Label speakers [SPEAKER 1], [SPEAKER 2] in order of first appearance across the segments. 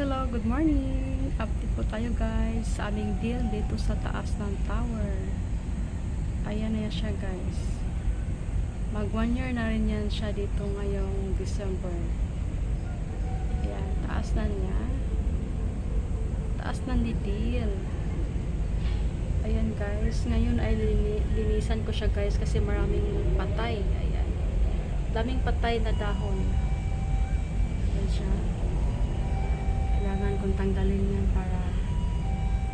[SPEAKER 1] Hello, good morning. Update po tayo guys sa aming deal dito sa taas ng tower. Ayan na siya guys. Mag one year na rin yan siya dito ngayong December. Ayan, taas na niya. Taas na ni deal. Ayan guys, ngayon ay lini- linisan ko siya guys kasi maraming patay. Ayan. Daming patay na dahon. Ayan siya kailangan kong tanggalin yan para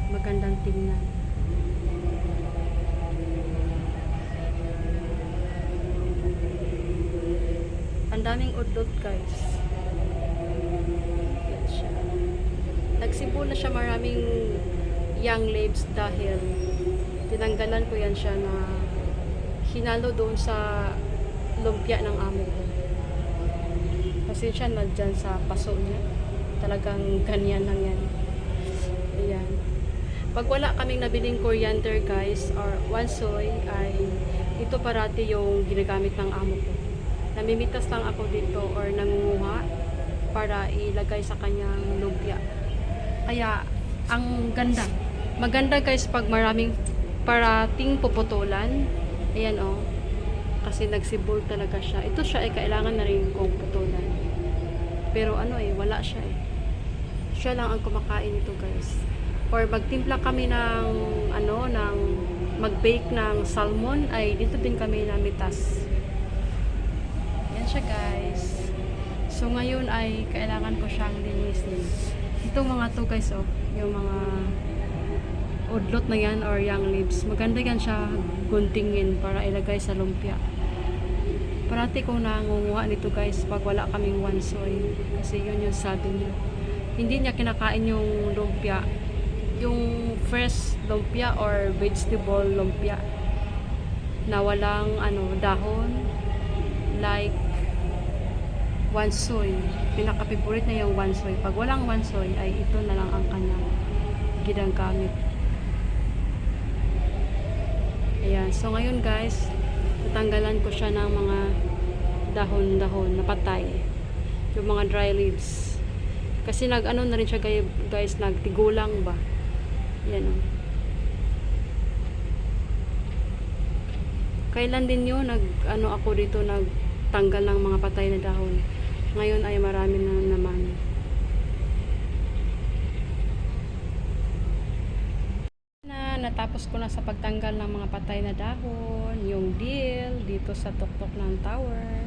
[SPEAKER 1] magandang tingnan. Ang daming udlot guys. Yan. Nagsibo na siya maraming young leaves dahil tinanggalan ko yan siya na hinalo doon sa lumpia ng amo ko. Kasi siya na dyan sa paso niya talagang ganyan lang yan. Ayan. Pag wala kaming nabiling coriander guys or wansoy ay ito parati yung ginagamit ng amo ko. Namimitas lang ako dito or nangunguha para ilagay sa kanyang lumpia. Kaya ang ganda. Maganda guys pag maraming parating puputulan. Ayan oh. Kasi nagsibol talaga siya. Ito siya ay kailangan na rin kong putulan. Pero ano eh, wala siya eh. Siya lang ang kumakain nito guys. Or magtimpla kami ng ano, ng mag-bake ng salmon ay dito din kami namitas. Yan siya guys. So ngayon ay kailangan ko siyang linisin. Itong mga to guys oh, yung mga udlot na yan or young leaves. Maganda yan siya guntingin para ilagay sa lumpia. Parati kong nangunguha nito guys pag wala kaming wansoy. Kasi yun yung sabi niya. Hindi niya kinakain yung lumpia. Yung fresh lumpia or vegetable lumpia na walang ano dahon like wansoy. Pinaka-favorite na yung wansoy. Pag walang wansoy ay ito na lang ang kanyang ginagamit. Ayan. So ngayon guys, tatanggalan ko siya ng mga dahon-dahon na patay. Yung mga dry leaves. Kasi nag-ano na rin siya guys, nagtigulang ba. Yan o. Kailan din yun, nag, ano ako dito, nagtanggal ng mga patay na dahon. Ngayon ay marami na naman. na natapos ko na sa pagtanggal ng mga patay na dahon, yung deal dito sa tuktok ng tower.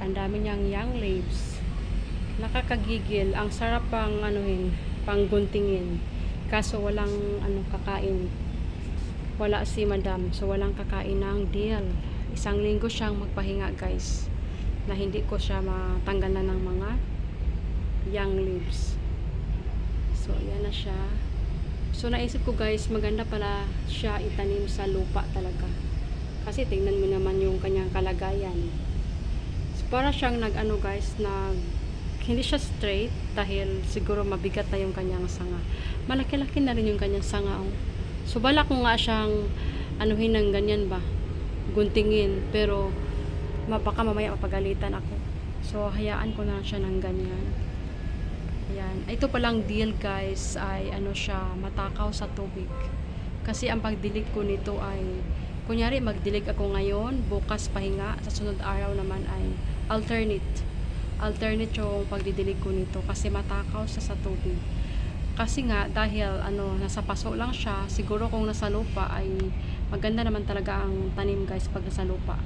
[SPEAKER 1] Ang dami niyang young leaves. Nakakagigil. Ang sarap pang anuhin, pang guntingin. Kaso walang ano kakain. Wala si madam. So walang kakain ng deal. Isang linggo siyang magpahinga guys. Na hindi ko siya matanggalan ng mga young leaves. So yan na siya. So naisip ko guys, maganda pala siya itanim sa lupa talaga. Kasi tingnan mo naman yung kanyang kalagayan. So, para siyang nag-ano guys, nag hindi siya straight dahil siguro mabigat na yung kanyang sanga. Malaki-laki na rin yung kanyang sanga. Oh. So balak ko nga siyang anuhin ng ganyan ba, guntingin. Pero mapaka mamaya mapagalitan ako. So hayaan ko na siya ng ganyan. Ayan. Ito palang deal guys ay ano siya, matakaw sa tubig. Kasi ang pagdilig ko nito ay, kunyari magdilig ako ngayon, bukas pahinga, sa sunod araw naman ay alternate. Alternate yung pagdidilig ko nito kasi matakaw siya sa tubig. Kasi nga dahil ano, nasa paso lang siya, siguro kung nasa lupa ay maganda naman talaga ang tanim guys pag nasa lupa.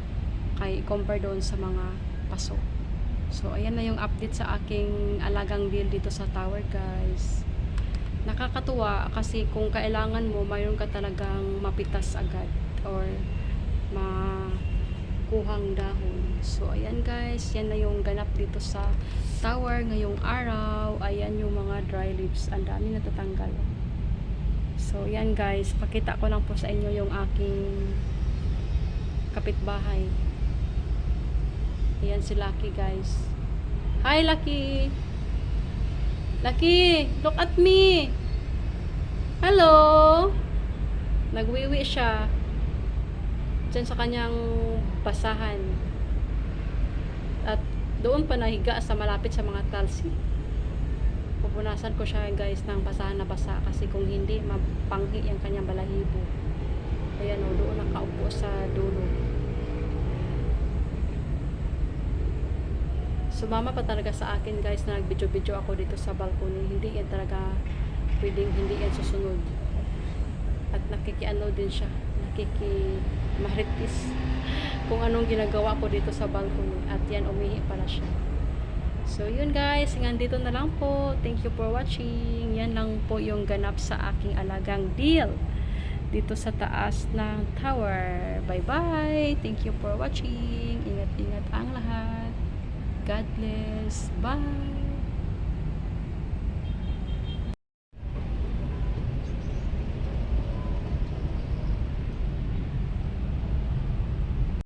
[SPEAKER 1] Kay compare doon sa mga paso. So, ayan na yung update sa aking alagang deal dito sa tower, guys. Nakakatuwa kasi kung kailangan mo, mayroon ka talagang mapitas agad or makuhang dahon. So, guys, yan na yung ganap dito sa tower ngayong araw. Ayan yung mga dry leaves. Ang dami natatanggal. So, yan guys, pakita ko lang po sa inyo yung aking kapitbahay. Ayan si Lucky guys. Hi Lucky! Lucky! Look at me! Hello! Nagwiwi siya. Diyan sa kanyang basahan. Doon pa nahiga sa malapit sa mga talsi. Pupunta Pinupunasan ko siya guys ng basahan na basa kasi kung hindi, mapanghi ang kanyang balahibo. Ayan o, doon nakaupo sa dulo. Sumama pa talaga sa akin guys na nag-video-video ako dito sa balcony. Hindi yan talaga pwedeng hindi yan susunod. At nakikiano din siya. Nakiki maritis kung anong ginagawa ko dito sa balcony. At yan, umihi pala siya. So, yun guys. Dito na lang po. Thank you for watching. Yan lang po yung ganap sa aking alagang deal dito sa taas ng tower. Bye-bye. Thank you for watching. Ingat-ingat ang lahat. God bless. Bye.